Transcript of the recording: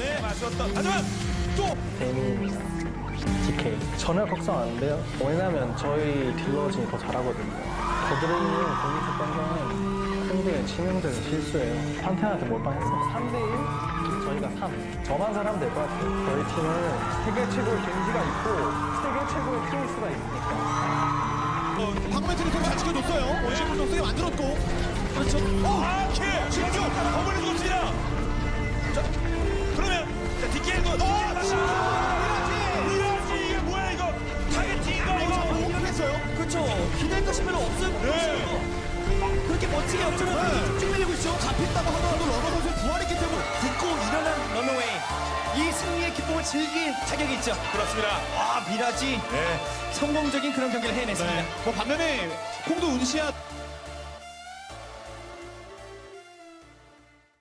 아쉬웠던 하지만 또 데미입니다. DK. 전혀 걱정 안 돼요. 왜냐면 저희 딜러진이 더 잘하거든요. 거드레이님 거기서 뺀 거는 상대의 치명적인 실수예요. 판테한테 몰빵했어요. 3대1? 저희가 3. 저만 잘하면 될것 같아요. 저희 팀은 세계 최고의 겐지가 있고 세계 최고의 트레이스가 있으니까. 어, 방금 멘트를 좀잘 지켜줬어요. 원심을 좀 세게 만들었고. 그렇죠. 어, 아, 킬! 집중! 버블리 죽었습니다. 별로 없어요. 네. 그렇게 멋지게 역전을 쭉 밀리고 있죠. 잡힌다고 하더라도 러너 선수의 부활했기 때문에 듣고 일어난 런어웨이. 이 승리의 기쁨을 즐길 자격이 있죠. 그렇습니다. 아 미라지 네. 성공적인 그런 경기를 해냈습니다. 뭐, 반면에, 콩도 운시아